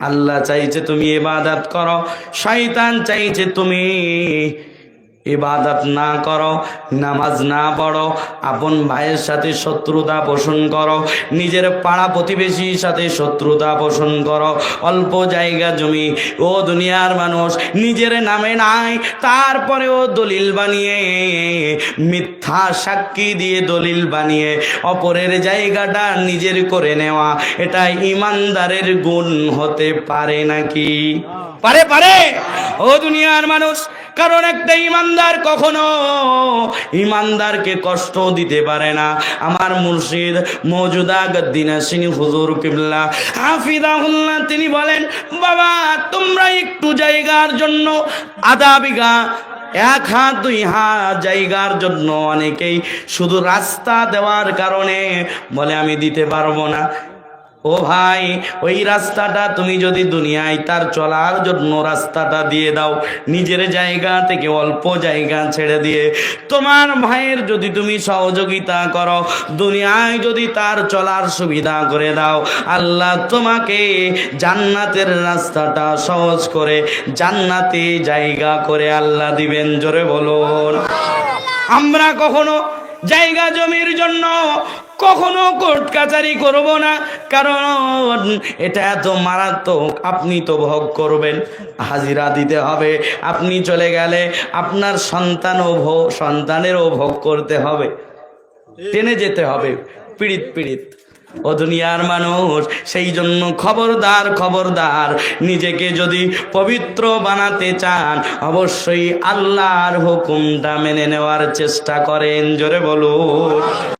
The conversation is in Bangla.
আল্লাহ চাইছে তুমি ইবাদত করো। শয়তান চাইছে তুমি ইবাদত না করো, নামাজ না পড়ো, আপন ভাইয়ের সাথে শত্রুতা পোষণ করো, নিজের পাড়া প্রতিবেশীর সাথে শত্রুতা পোষণ করো, অল্প জায়গা জমি, ও দুনিয়ার মানুষ নিজের নামে নাই, তারপরেও দলিল বানিয়ে, মিথ্যা সাক্ষী দিয়ে দলিল বানিয়ে, অপরের জায়গাটা নিজের করে নেওয়া, এটা ইমানদারের গুণ হতে পারে নাকি? পারে পারে! ও দুনিয়ার মানুষ কারণ একটা ইমানদার কখনো ইমানদারকে কষ্ট দিতে পারে না। আমার মুর্শিদ গদ্দিনা সিং হুজুর কিবলা। হাফিদাহুল্লাহ তিনি বলেন, বাবা, তোমরা একটু জায়গার জন্য আধা বিঘা এক হাত, দুই হাত জায়গার জন্য অনেকেই শুধু রাস্তা দেওয়ার কারণে বলে, আমি দিতে পারব না। ও ভাই, ওই রাস্তাটা তুমি যদি দুনিয়ায় তার চলার জন্য রাস্তাটা দিয়ে দাও, নিজের জায়গা থেকে অল্প জায়গা ছেড়ে দিয়ে। তোমার ভাইয়ের যদি তুমি সহযোগিতা করো, দুনিয়ায় যদি তার চলার সুবিধা করে দাও, আল্লাহ তোমাকে জান্নাতের রাস্তাটা সহজ করে, জান্নাতে জায়গা করে আল্লাহ দিবেন, জোরে বলুন। আমরা কখনো জায়গা জমির জন্য কখনো কোর্ট কাচারি করব না, কারণ এটা এত মারাত্মক, আপনি তো ভোগ করবেন। হাজিরা দিতে হবে, আপনি চলে গেলে আপনার সন্তানও ভোগ সন্তানেরও ভোগ করতে হবে। টেনে যেতে হবে, পীড়িত পীড়িত। ও দুনিয়ার মানুষ, সেই জন্য খবরদার খবরদার। নিজেকে যদি পবিত্র বানাতে চান, অবশ্যই আল্লাহর হুকুমটা মেনে নেওয়ার চেষ্টা করেন, জোরে বলুন।